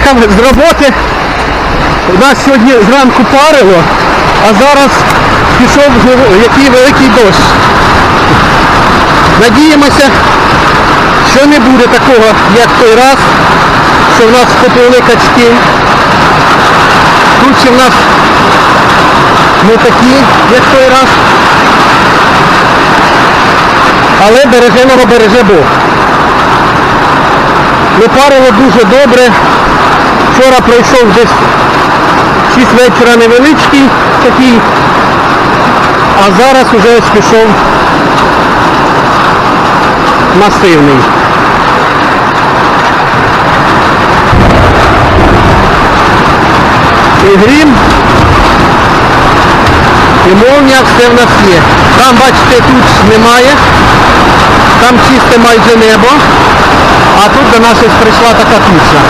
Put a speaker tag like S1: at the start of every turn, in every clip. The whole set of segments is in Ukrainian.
S1: приїхав з роботи. У нас сьогодні зранку парило, а зараз пішов який великий дощ. Надіємося, що не буде такого, як той раз, що в нас поплили качки. Тут ще в нас не такі, як той раз. Але береженого береже Бог. Ну, парило дуже добре. Вчора пройшов десь 6 вечора невеличкий такий, а зараз уже ось пішов масивний. І грім, і молнія все в нас є. Там, бачите, тут немає, там чисте майже небо, а тут до нас ось прийшла така туча.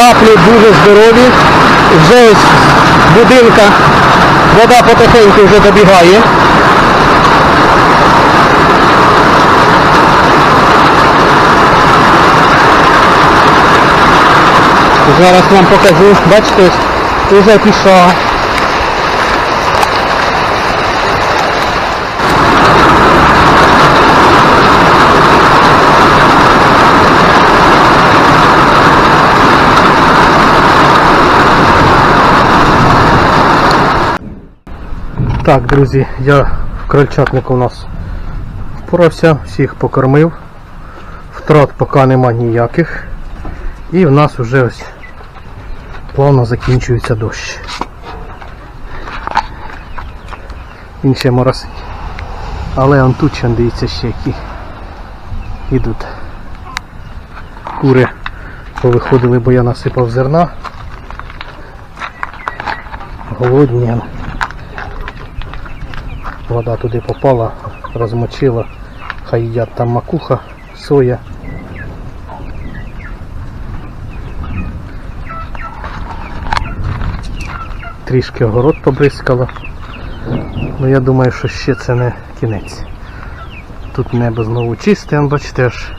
S1: Каплі дуже здорові. Вже з будинка вода потихеньку вже добігає. Зараз вам покажу. Бачите, уже пішла. Так, друзі, я в крольчатнику у нас впорався, всіх покормив. Втрат поки нема ніяких. І в нас вже ось плавно закінчується дощ. Він ще моросить. Але он дивіться ще які ідуть. Кури повиходили, бо я насипав зерна. Голодні. Вода туди попала, розмочила. Хай їдять там макуха, соя. Трішки огород побризкало. Ну я думаю, що ще це не кінець. Тут небо знову чисте, он, бачите аж.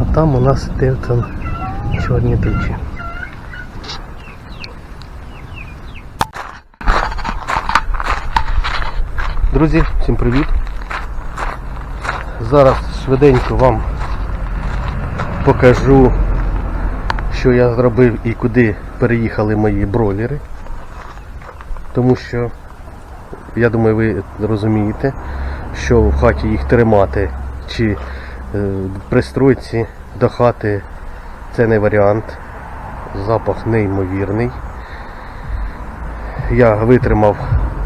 S1: А там у нас де там чорні тучі. Друзі, всім привіт! Зараз швиденько вам покажу, що я зробив і куди переїхали мої бройлери. Тому що, я думаю, ви розумієте, що в хаті їх тримати чи е, при до хати це не варіант. Запах неймовірний. Я витримав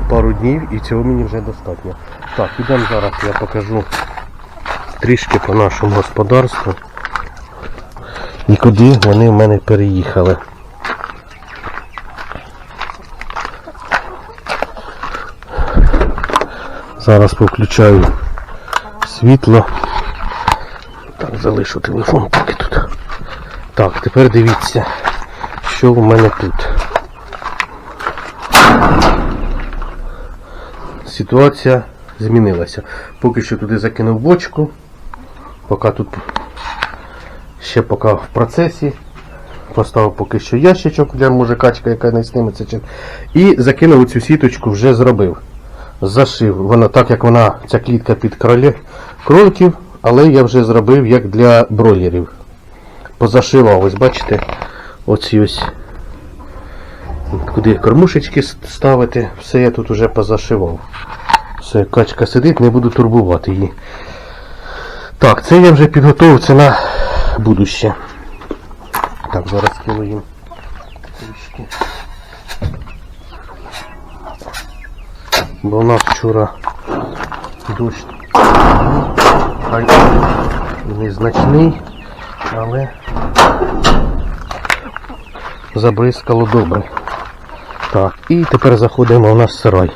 S1: пару днів і цього мені вже достатньо. Так, ідемо зараз, я покажу трішки по нашому господарству. І куди вони в мене переїхали. Зараз повключаю світло. Так, залишу телефон поки тут. Так, тепер дивіться, що в мене тут. Ситуація змінилася. Поки що туди закинув бочку, поки тут ще поки в процесі. Поставив поки що ящичок для може качка, яка не сниметься. І закинув цю сіточку, вже зробив. Зашив. Вона так як вона, ця клітка під кролі, кроликів, але я вже зробив як для бройлерів. Позашивав, ось бачите, оці ось куди кормушечки ставити, все я тут уже позашивав. Все, качка сидить, не буду турбувати її. Так, це я вже підготував це на будуще. Так, зараз кину їм. Бо у нас вчора дощ незначний, але забризкало добре. Так, і тепер заходимо у нас в сарай.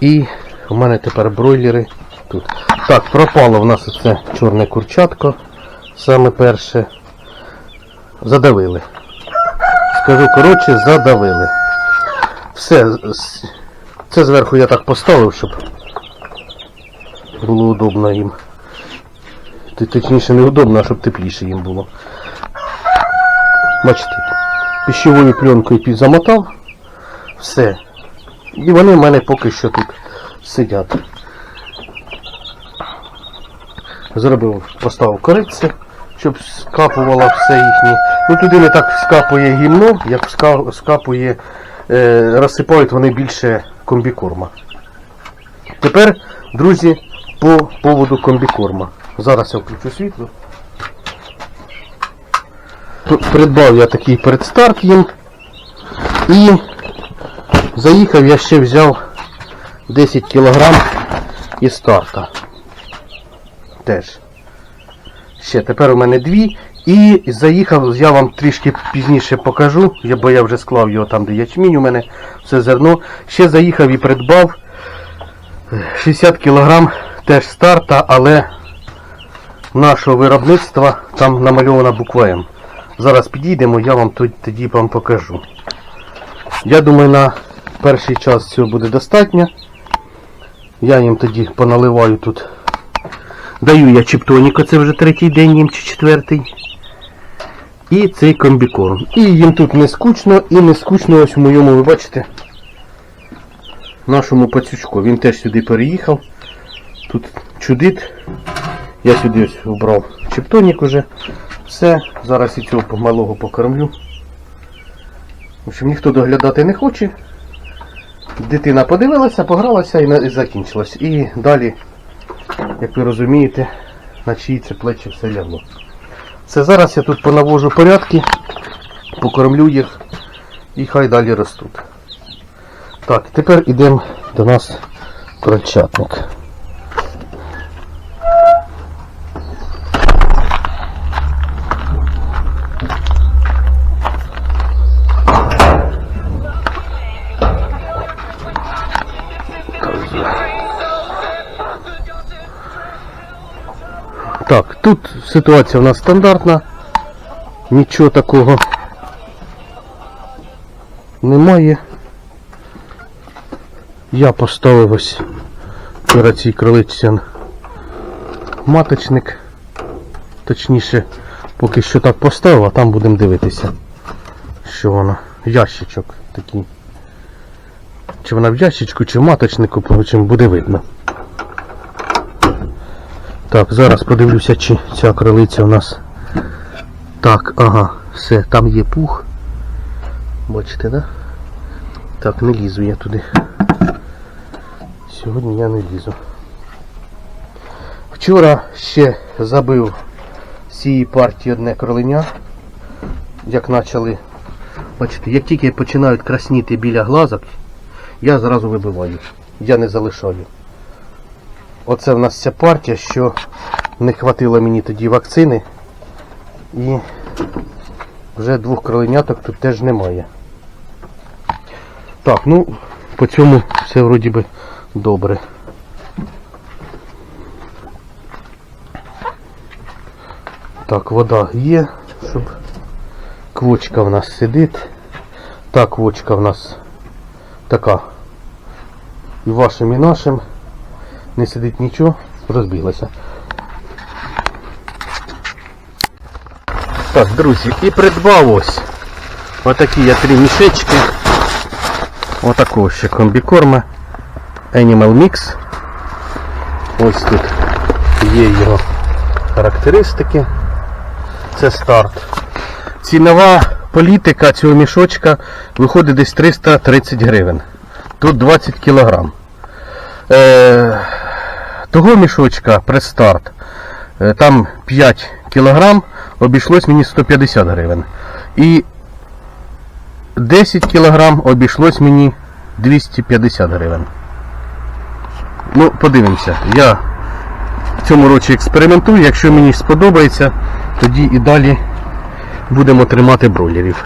S1: І У мене тепер бройлери тут. Так, пропало в нас оце чорне курчатко. Саме перше. Задавили. Скажу коротше, задавили. Все. Це зверху я так поставив, щоб було удобно їм. Точніше не удобно, а щоб тепліше їм було. Бачите, пищовою пленкою підзамотав. Все. І вони в мене поки що тут сидять. Зробив, поставив кориці, щоб скапувало все їхнє. Ну туди не так скапує гімно, як скапує, е, розсипають вони більше комбікорма. Тепер, друзі, по поводу комбікорма. Зараз я включу світло. Придбав я такий предстарт їм. І заїхав я ще взяв 10 кг із старта. Теж. Ще тепер у мене дві. І заїхав, я вам трішки пізніше покажу, бо я вже склав його там, де ячмінь у мене, все зерно. Ще заїхав і придбав 60 кг теж старта, але нашого виробництва там намальована буква М. Зараз підійдемо, я вам тоді вам покажу. Я думаю, на перший час цього буде достатньо. Я їм тоді поналиваю тут. Даю я чіптоніка, це вже третій день їм чи четвертий. І цей комбікорм. І їм тут не скучно і не скучно ось в моєму, ви бачите, нашому пацючку. Він теж сюди переїхав. Тут чудит. Я сюди ось обрав чіптонік уже. Все, зараз і цього малого покормлю. В общем, ніхто доглядати не хоче. Дитина подивилася, погралася і, закінчилось. і далі, як ви розумієте, на чиї це плечі все лягло. Це зараз я тут понавожу порядки, покормлю їх і хай далі ростуть. Так, тепер йдемо до нас крольчатник. Так, тут ситуація у нас стандартна. Нічого такого немає. Я поставив ось вчора цій кролиці маточник. Точніше, поки що так поставив, а там будемо дивитися, що воно. Ящичок такий. Чи вона в ящичку, чи в маточнику, буде видно. Так, зараз подивлюся, чи ця кролиця у нас. Так, ага, все, там є пух. Бачите, да? Так, не лізу я туди. Сьогодні я не лізу. Вчора ще забив з цієї партії одне кроленя. Як почали. Бачите, як тільки починають красніти біля глазок, я зразу вибиваю. Я не залишаю. Оце в нас ця партія, що не хватило мені тоді вакцини. І вже двох кроленяток тут теж немає. Так, ну, по цьому все вроді би добре. Так, вода є, щоб квочка в нас сидить. Та квочка в нас така. І вашим, і нашим. Не сидить нічого, розбіглася. Так, друзі, і придбав ось отакі я три мішечки. Отакого ще комбікорма. Animal Mix. Ось тут є його характеристики. Це старт. Цінова політика цього мішочка виходить десь 330 гривень. Тут 20 кілограм. Е, того мішочка престарт, е, там 5 кілограм, обійшлось мені 150 гривень. І 10 кілограм обійшлось мені 250 гривень. Ну, подивимося. Я в цьому році експериментую. Якщо мені сподобається, тоді і далі будемо тримати бройлерів.